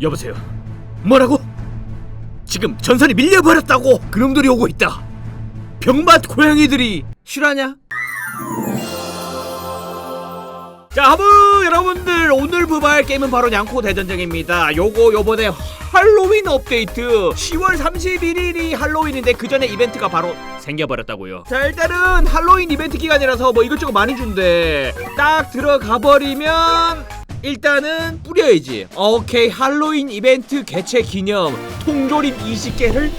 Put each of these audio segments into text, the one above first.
여보세요. 뭐라고? 지금 전선이 밀려버렸다고 그놈들이 오고 있다. 병맛 고양이들이 실화냐? 자, 하부 여러분들 오늘 부발 게임은 바로 양코 대전쟁입니다. 요거 요번에 할로윈 업데이트 10월 31일이 할로윈인데 그 전에 이벤트가 바로 생겨버렸다고요. 자, 일단은 할로윈 이벤트 기간이라서 뭐 이것저것 많이 준대. 딱 들어가 버리면 일단은 뿌려야지. 오케이 할로윈 이벤트 개최 기념 통조림 20개를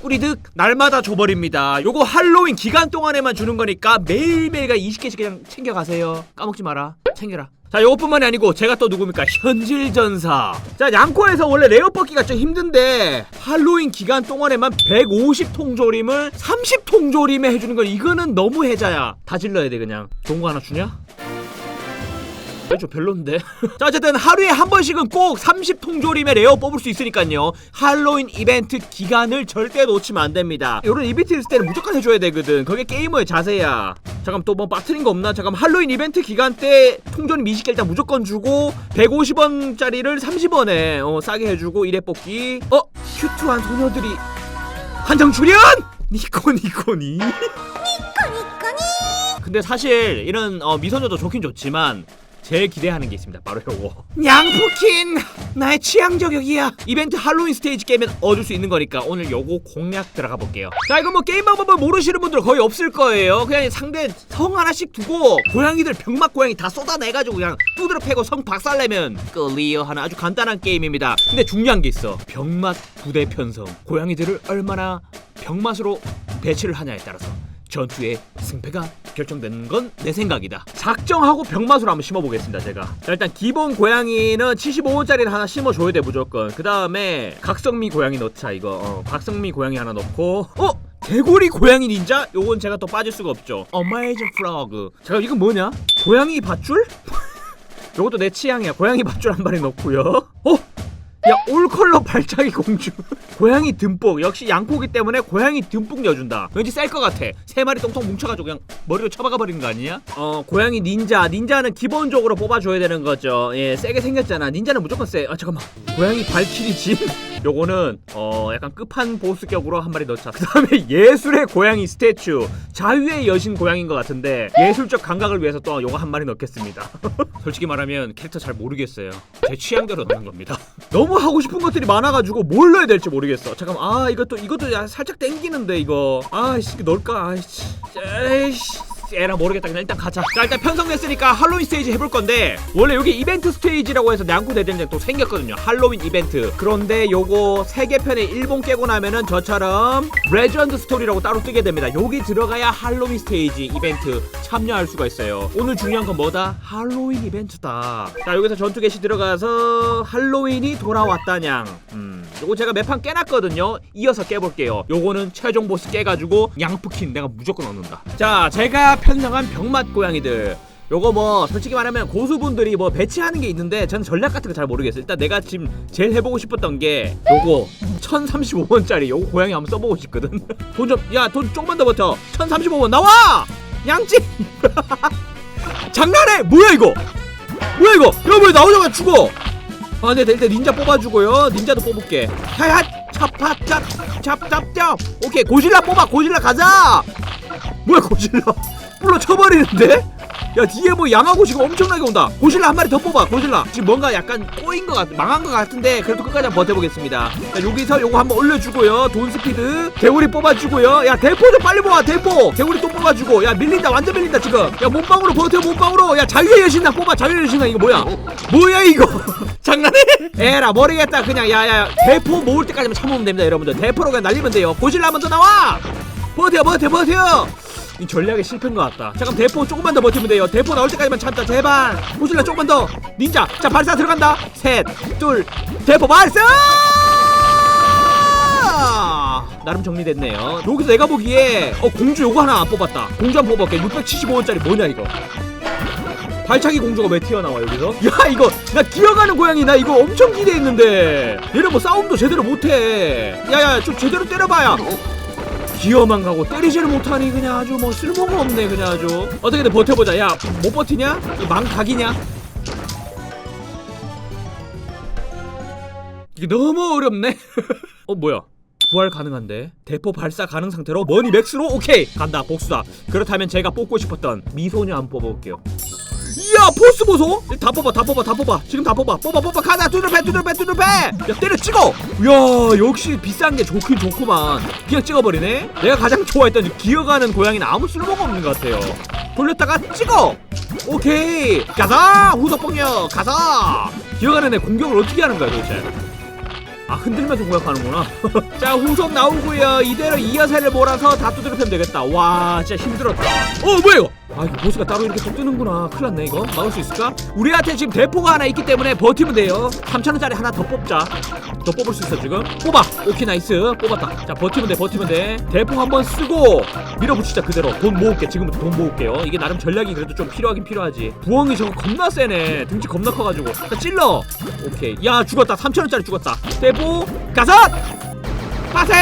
뿌리득 날마다 줘버립니다. 요거 할로윈 기간 동안에만 주는 거니까 매일매일가 20개씩 그냥 챙겨가세요. 까먹지 마라. 챙겨라. 자, 요것뿐만이 아니고 제가 또 누굽니까? 현질전사. 자, 양코에서 원래 레어 뽑기가 좀 힘든데 할로윈 기간 동안에만 150통 조림을 30통 조림에 해주는 건 이거는 너무 해자야. 다 질러야 돼 그냥. 좋은 거 하나 주냐? 좀 별론데. 자 어쨌든 하루에 한 번씩은 꼭 30통 조림의 레어 뽑을 수 있으니까요. 할로윈 이벤트 기간을 절대 놓치면 안 됩니다. 이런 이벤트 있을 때는 무조건 해줘야 되거든. 그게 게이머의 자세야. 잠깐 또 뭐 빠트린 거 없나? 잠깐 할로윈 이벤트 기간 때 통조림 20개 일단 무조건 주고 150원짜리를 30원에 어, 싸게 해주고 이래 뽑기. 어 큐트한 소녀들이 한정 출연! 니코 니코니. 근데 사실 이런 어, 미소녀도 좋긴 좋지만 제일 기대하는 게 있습니다. 바로 요거. 양푸킨 나의 취향 저격이야. 이벤트 할로윈 스테이지 깨면 얻을 수 있는 거니까 오늘 요거 공략 들어가 볼게요. 자 이거 뭐 게임 방법을 모르시는 분들 거의 없을 거예요. 그냥 상대 성 하나씩 두고 고양이들 병맛 고양이 다 쏟아내가지고 그냥 두드려 패고 성 박살내면 클리어 하는 아주 간단한 게임입니다. 근데 중요한 게 있어. 병맛 부대 편성. 고양이들을 얼마나 병맛으로 배치를 하냐에 따라서 전투의 승패가 결정되는 건 내 생각이다. 작정하고 병맛으로 한번 심어보겠습니다, 제가. 자, 일단 기본 고양이는 75원짜리를 하나 심어줘야 돼, 무조건. 그 다음에 각성미 고양이 넣자, 이거. 어, 각성미 고양이 하나 넣고. 어? 개구리 고양이 닌자? 요건 제가 또 빠질 수가 없죠. 어메이징 프로그. 잠깐, 이건 뭐냐? 고양이 밧줄? 요것도 내 취향이야. 고양이 밧줄 한 마리 넣고요. 어? 야 올컬러 발차기 공주. 고양이 듬뿍. 역시 양코기 때문에 고양이 듬뿍 넣어준다. 왠지 쌀것 같아. 세 마리 똥통 뭉쳐가지고 그냥 머리로 쳐박아 버리는 거 아니야? 어 고양이 닌자. 닌자는 기본적으로 뽑아줘야 되는 거죠. 예 세게 생겼잖아. 닌자는 무조건 쎄아 잠깐만. 고양이 발키리 진 요거는 어 약간 끝판 보스격으로 한 마리 넣자. 그 다음에 예술의 고양이 스태츄. 자유의 여신 고양이인 것 같은데 예술적 감각을 위해서 또 요거 한 마리 넣겠습니다. 솔직히 말하면 캐릭터 잘 모르겠어요. 제 취향대로 넣는 겁니다. 너무 하고 싶은 것들이 많아가지고 뭘 넣어야 될지 모르겠어. 잠깐 아 이것도 이것도 야, 살짝 땡기는데 이거. 아씨 넣을까? 아이씨 에이씨 에라 모르겠다. 그냥 일단 가자. 자 일단 편성됐으니까 할로윈 스테이지 해볼 건데 원래 여기 이벤트 스테이지라고 해서 양구 대전쟁 또 생겼거든요. 할로윈 이벤트. 그런데 요거 세개 편에 일본 깨고 나면은 저처럼 레전드 스토리라고 따로 뜨게 됩니다. 여기 들어가야 할로윈 스테이지 이벤트 참여할 수가 있어요. 오늘 중요한 건 뭐다? 할로윈 이벤트다. 자 여기서 전투 개시 들어가서 할로윈이 돌아왔다냥. 음 요거 제가 몇판 깨놨거든요. 이어서 깨볼게요. 요거는 최종 보스 깨가지고 양푸킨 내가 무조건 얻는다. 자 제가 편성한 병맛 고양이들 요거 뭐 솔직히 말하면 고수분들이 뭐 배치하는 게 있는데 저는 전략 같은 거 잘 모르겠어요 일단 내가 지금 제일 해보고 싶었던 게 요거 1035원짜리 요거 고양이 한번 써보고 싶거든 돈 좀 야 돈 조금만 더 버텨 1035원 나와 양찌 장난해 뭐야 이거 뭐야 이거 야 왜 나오자마자 죽어 아, 네, 일단 닌자 뽑아주고요. 닌자도 뽑을게. 하야, 찹파, 찹, 찹, 찹, 찹. 오케이, 고질라 뽑아. 고질라 가자. 뭐야, 고질라? 불러 쳐버리는데? 야, 뒤에 뭐 양하고 지금 엄청나게 온다. 고질라 한 마리 더 뽑아. 고질라. 지금 뭔가 약간 꼬인 것 같, 망한 것 같은데 그래도 끝까지 한번 버텨보겠습니다. 자, 여기서 요거 한번 올려주고요. 돈 스피드. 개구리 뽑아주고요. 야, 대포 좀 빨리 모아. 대포. 개구리 또 뽑아주고. 야, 밀린다. 완전 밀린다 지금. 야, 몸빵으로 버텨. 몸빵으로. 야, 자유의 여신나 뽑아. 자유의 여신나 이거 뭐야? 뭐야 이거? 장난해? 에라 모르겠다 그냥 야야 대포 모을 때까지만 참으면 됩니다 여러분들 대포로 그냥 날리면 돼요 고질라 한 번 더 나와 버텨 버텨 버텨 이 전략이 실패인 것 같다. 잠깐 대포 조금만 더 버티면 돼요. 대포 나올 때까지만 참자. 제발. 고질라 조금만 더. 닌자. 자 발사 들어간다. 셋둘 대포 발사! 나름 정리됐네요. 여기서 내가 보기에 어 공주 요거 하나 안 뽑았다. 공주 한번 뽑을게. 675원짜리 뭐냐 이거? 발차기 공주가 왜 튀어나와 여기서? 야 이거 나 기어가는 고양이 나 이거 엄청 기대했는데. 얘네 뭐 싸움도 제대로 못해. 야야 좀 제대로 때려봐야 기어만 가고 때리지를 못하니 그냥 아주 뭐 쓸모가 없네 그냥 아주. 어떻게든 버텨보자. 야 못 버티냐? 이 망각이냐? 솔직히 너무 어렵네. 어 뭐야? 부활 가능한데? 대포 발사 가능 상태로? 머니 맥스로? 오케이. 간다 복수다. 그렇다면 제가 뽑고 싶었던 미소녀 한번 뽑아볼게요. 이 야 보스 보소. 다 뽑아 다 뽑아 다 뽑아. 지금 다 뽑아. 뽑아 뽑아. 가자. 두들배 두들배 두들배 야 때려 찍어. 이야 역시 비싼 게 좋긴 좋구만. 그냥 찍어버리네. 내가 가장 좋아했던 기어가는 고양이는 아무 쓸모가 없는 것 같아요. 돌렸다가 찍어. 오케이. 가자. 후속봉력. 가자. 기어가는 애 공격을 어떻게 하는 거야 도대체? 아 흔들면서 공격하는구나. 자 후속 나오고요. 이대로 이어세를 몰아서 다 두드려 패면 되겠다. 와 진짜 힘들었다. 어 뭐야 이거 아 이거 보스가 따로 이렇게 tok 뜨는구나. 큰일 났네 이거. 막을 수 있을까? 우리한테 지금 대포가 하나 있기 때문에 버티면 돼요. 3천원짜리 하나 더 뽑자. 더 뽑을 수 있어 지금? 뽑아! 오케이 나이스. 뽑았다. 자 버티면 돼 버티면 돼. 대포 한번 쓰고 밀어붙이자 그대로. 돈 모을게 지금부터 돈 모을게요. 이게 나름 전략이 그래도 좀 필요하긴 필요하지. 부엉이 저거 겁나 세네. 등치 겁나 커가지고. 자 찔러! 오케이. 야 죽었다. 3천원짜리 죽었다. 대포 가섯! 빠세!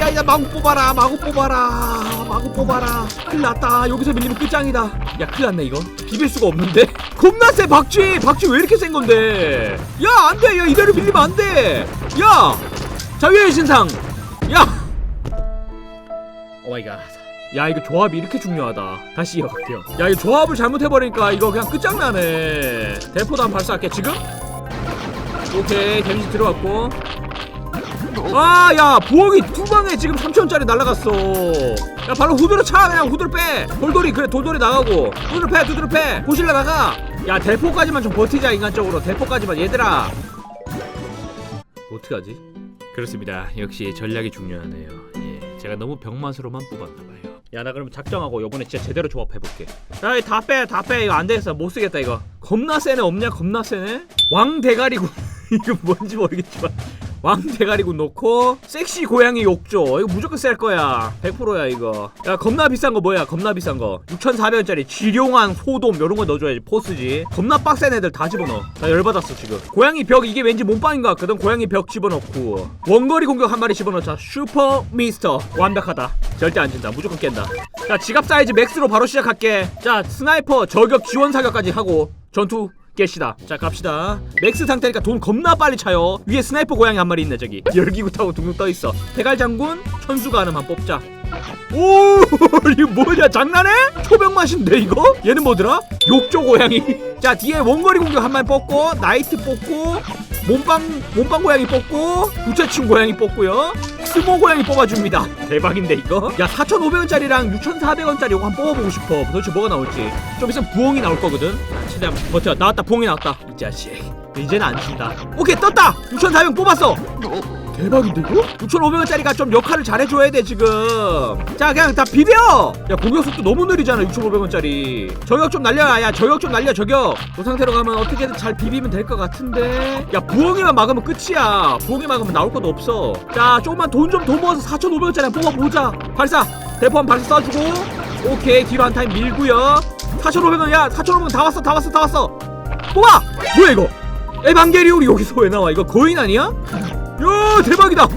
야야 마구 뽑아라 마구 뽑아라 마구 뽑아라. 큰일 났다. 여기서 밀리면 끝장이다. 야 큰일 났네 이거. 비빌 수가 없는데? 겁나 세 박쥐! 박쥐 왜 이렇게 센 건데? 야 안돼! 야 이대로 밀리면 안돼! 야! 자유의 신상! 야! 오마이갓 야 이거 조합이 이렇게 중요하다. 다시 이어갈게요. 야 이거 조합을 잘못해버리니까 이거 그냥 끝장나네. 대포도 한 발사할게 지금? 오케이 데미지 들어갔고 아, 야, 부엌이 두 방에 지금 3천원짜리 날라갔어. 야, 바로 후드로 차, 그냥 후드로 빼. 돌돌이, 그래, 돌돌이 나가고. 후드로 빼, 후드로 빼. 보실래 나가. 야, 대포까지만 좀 버티자, 인간적으로. 대포까지만, 얘들아. 어떡하지? 그렇습니다. 역시 전략이 중요하네요. 예, 제가 너무 병맛으로만 뽑았나봐요. 야, 나 그럼 작정하고 요번에 진짜 제대로 조합해볼게. 야, 이다 빼, 다 빼. 이거 안 되겠어. 못 쓰겠다, 이거. 겁나 세네, 없냐? 겁나 세네? 왕 대가리군. 이거 뭔지 모르겠지만. 왕 대가리군 놓고 섹시 고양이 욕조. 이거 무조건 셀 거야. 100%야 이거. 야 겁나 비싼 거 뭐야? 겁나 비싼 거. 6,400원짜리 지룡한 소돔 요런 거 넣어줘야지 포스지. 겁나 빡센 애들 다 집어넣어. 나 열받았어 지금. 고양이 벽 이게 왠지 몸빵인 것 같거든. 고양이 벽 집어넣고. 원거리 공격 한 마리 집어넣자 슈퍼 미스터. 완벽하다. 절대 안 진다. 무조건 깬다. 자 지갑 사이즈 맥스로 바로 시작할게. 자 스나이퍼 저격 지원 사격까지 하고 전투 깨시다. 자 갑시다. 맥스 상태니까 돈 겁나 빨리 차요. 위에 스나이퍼 고양이 한 마리 있네 저기. 열기구 타고 둥둥 떠있어. 대갈 장군 천수가 하나만 뽑자. 오 이거 뭐냐? 장난해? 초병 맛인데 이거? 얘는 뭐더라? 욕조 고양이. 자 뒤에 원거리 공격 한 마리 뽑고 나이트 뽑고 몸빵 몸빵 고양이 뽑고 부채춤 고양이 뽑고요. 스모 고양이 뽑아줍니다. 대박인데 이거? 야 4,500원짜리랑 6,400원짜리 이거 한번 뽑아보고 싶어. 도대체 뭐가 나올지. 좀 있으면 부엉이 나올 거거든 최대한 버텨. 나왔다. 부엉이 나왔다. 이 자식. 이제는 안 친다. 오케이 떴다! 6,400원 뽑았어! 대박인데 이거? 6,500원짜리가 좀 역할을 잘해줘야 돼 지금. 자 그냥 다 비벼! 야 공격 속도 너무 느리잖아 6,500원짜리. 저격 좀 날려 야 저격 좀 날려 저격! 그 상태로 가면 어떻게든 잘 비비면 될 것 같은데. 야 부엉이만 막으면 끝이야. 부엉이 막으면 나올 것도 없어. 자 조금만 돈 좀 더 모아서 4,500원짜리 뽑아보자. 발사! 대포 한 발사 쏴주고. 오케이 뒤로 한 타임 밀고요 4,500원 야 4,500원 다 왔어 다 왔어 다 왔어. 뽑아! 뭐야 이거? 에반게리온이 여기서 왜 나와? 이거 거인 아니야? 야 대박이다.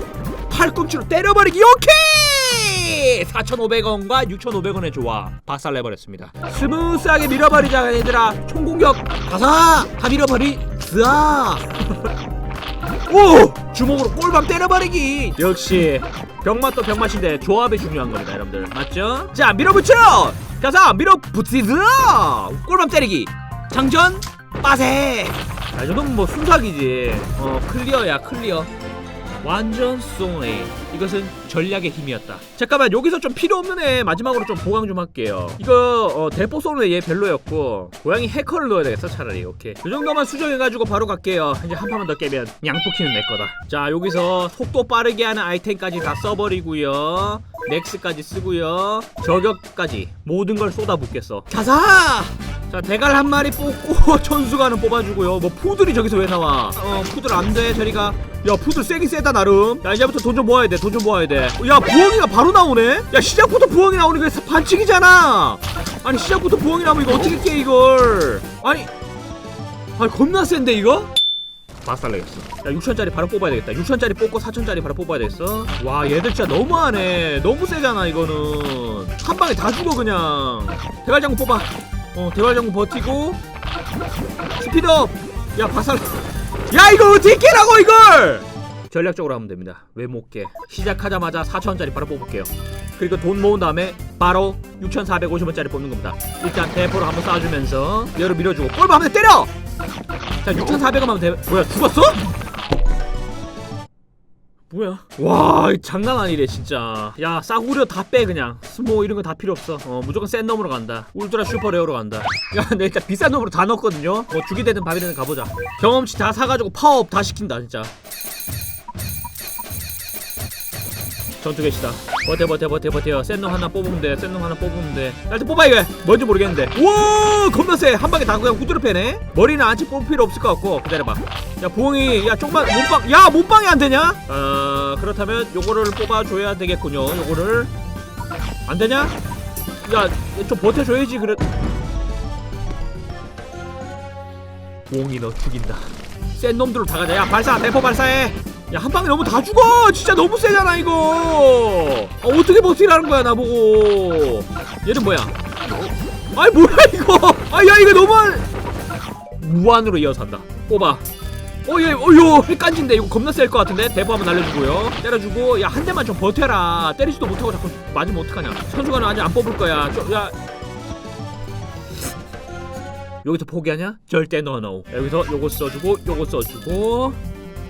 팔꿈치로 때려버리기 오케이! 4,500원과 6,500원의 조화 박살내버렸습니다. 스무스하게 밀어버리자 얘들아. 총공격. 가사! 다 밀어버리. 으아. 오! 주먹으로 꼴밤 때려버리기. 역시 병맛도 병맛인데 조합이 중요한 겁니다 여러분들. 맞죠? 자 밀어붙여 가사 밀어붙이즈! 꼴밤 때리기! 장전 빠세! 아, 이 정도면 뭐 순삭이지. 어 클리어야 클리어. 완전 쏘네 이것은 전략의 힘이었다. 잠깐만 여기서 좀 필요 없는 애 마지막으로 좀 보강 좀 할게요. 이거 어, 대포 쏘는 애 얘 별로였고 고양이 해커를 넣어야 되겠어 차라리. 오케이. 이 정도만 수정해가지고 바로 갈게요. 이제 한 판만 더 깨면 양포키는 내 거다. 자 여기서 속도 빠르게 하는 아이템까지 다 써버리고요. 맥스까지 쓰고요. 저격까지 모든 걸 쏟아붓겠어. 자사! 자 대갈 한 마리 뽑고 천수가는 뽑아주고요. 뭐 푸들이 저기서 왜 나와? 어 푸들 안돼 저리가. 야 푸들 세긴 세다 나름. 야 이제부터 돈 좀 모아야 돼돈 좀 모아야 돼야 부엉이가 바로 나오네? 야 시작부터 부엉이 나오는 게 반칙이잖아. 아니 시작부터 부엉이 나오면 이거 어떻게 깨 이걸? 아니 아니 겁나 센데 이거? 박살내겠어. 야 6천짜리 바로 뽑아야 되겠다. 6천짜리 뽑고 4천짜리 바로 뽑아야 되겠어? 와 얘들 진짜 너무하네. 너무 세잖아 이거는. 한 방에 다 죽어 그냥. 대갈장군 뽑아. 어 대갈장군 버티고. 스피드업! 야 박살. 야 이거 어떻게 깨라고 이걸 전략적으로 하면 됩니다. 왜못깨 시작하자마자 4천원짜리 바로 뽑을게요. 그리고 돈 모은 다음에 바로 6,450원짜리 뽑는 겁니다. 일단 대포를 한번 쏴주면서 얘를 밀어주고 볼바 한번 때려! 자 6,400원 하면 돼. 뭐야 죽었어? 뭐야? 와 장난 아니래 진짜. 야 싸구려 다 빼 그냥. 스모 이런 거 다 필요 없어. 어 무조건 센 놈으로 간다. 울트라 슈퍼 레어로 간다. 야 근데 일단 비싼 놈으로 다 넣었거든요. 뭐 죽이 되든 밥이 되든 가보자. 경험치 다 사가지고 파워업 다 시킨다 진짜 전투 개시다. 버텨 버텨 버텨 버텨. 센놈 하나 뽑으면 돼 센 놈 하나 뽑으면 돼. 일단 뽑아 이거. 뭔지 모르겠는데. 우와 겁나 세한 방에 다 그냥 후드로 패네. 머리는 안치 뽑을 필요 없을 것 같고. 기다려봐. 야 부엉이 야 조금만 몸빵 야 몸빵이 안 되냐? 어 그렇다면 요거를 뽑아줘야 되겠군요 요거를. 안 되냐? 야좀 버텨줘야지 그래. 부엉이 너 죽인다. 센 놈들로 다 가자. 야 발사 대포 발사해 야 한 방에 너무 다 죽어! 진짜 너무 세잖아 이거! 아, 어떻게 버티라는 거야 나보고? 얘는 뭐야? 아이 뭐야 이거! 아 야 이거 너무 무한으로 이어서 한다. 뽑아. 어 얘 어요 헷간진데. 이거 겁나 셀 것 같은데? 대포 한번 날려주고요. 때려주고 야 한 대만 좀 버텨라. 때리지도 못하고 자꾸 맞으면 어떡하냐. 선수가는 아직 안 뽑을 거야. 저, 야. 여기서 포기하냐? 절대 노노 여기서 요거 써주고 요거 써주고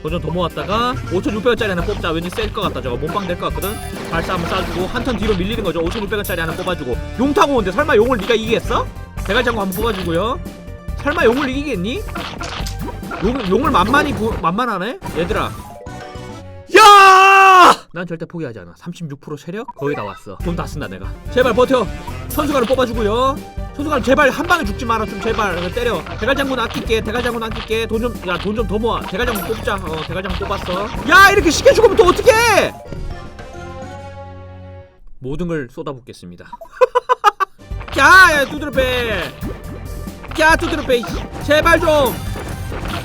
도전 더 모았다가 5,600원짜리 하나 뽑자. 왠지 셀 것 같다. 저거 몸빵 될 것 같거든? 발사 한번 쏴주고 한턴 뒤로 밀리는 거죠. 5,600원짜리 하나 뽑아주고. 용 타고 오는데 설마 용을 네가 이기겠어? 대갈장구 한번 뽑아주고요. 설마 용을 이기겠니? 용, 용을 만만히 부, 만만하네? 얘들아. 야! 난 절대 포기하지 않아. 36% 체력? 거의 다 왔어. 돈 다 쓴다 내가. 제발 버텨. 선수가를 뽑아주고요 선수가 제발 한 방에 죽지 마라 좀 제발 때려 대갈장군 아낄게 대갈장군 아낄게 돈 좀 야 돈 좀 더 모아 대갈장군 뽑자 어 대갈장군 뽑았어 야 이렇게 쉽게 죽으면 또 어떡해 모든 걸 쏟아붓겠습니다 야, 야 두드려 빼. 야 두드려 빼. 제발 좀.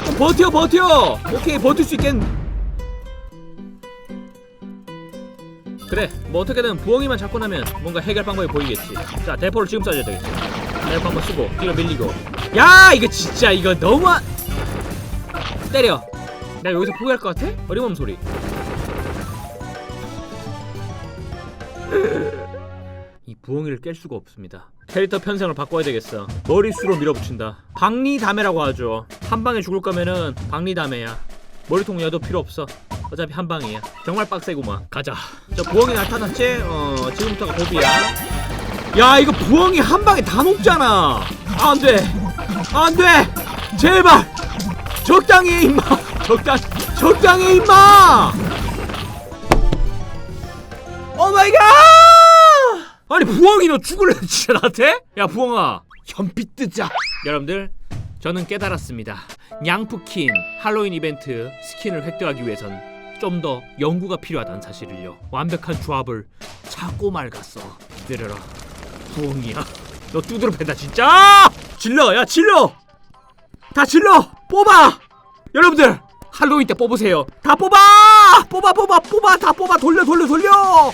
좀 버텨 버텨. 오케이 버틸 수 있겠. 그래 뭐 어떻게든 부엉이만 잡고 나면 뭔가 해결 방법이 보이겠지 자 대포를 지금 쏴줘야 되겠지 대포 한번 쓰고 뒤로 밀리고. 야 이거 진짜 이거 너무 한... 때려. 내가 여기서 포기할 것 같아? 어림없는 소리. 이 부엉이를 깰 수가 없습니다. 캐릭터 편성을 바꿔야 되겠어. 머리수로 밀어붙인다. 박리다메라고 하죠. 한 방에 죽을 거면은 박리다메야. 머리통 여도 필요 없어. 어차피 한 방이야. 정말 빡세구만. 가자. 저 부엉이 나타났지? 어 지금부터가 고비야 야 이거 부엉이 한 방에 다 녹잖아. 안돼. 안돼. 제발. 적당히 해 임마. 적당 적당히 해 임마. 오마이갓 아니 부엉이 너 죽을래 진짜 나한테? 야 부엉아. 현빛 뜨자. 여러분들 저는 깨달았습니다. 냥푸킨 할로윈 이벤트 스킨을 획득하기 위해선 좀 더 연구가 필요하다는 사실을요. 완벽한 조합을 찾고 말갔어 기다려라 부엉이야. 너 두드러 팬다 진짜! 질러 야 질러! 다 질러! 뽑아! 여러분들 할로윈 때 뽑으세요. 다 뽑아! 뽑아 뽑아 뽑아! 다 뽑아! 돌려 돌려 돌려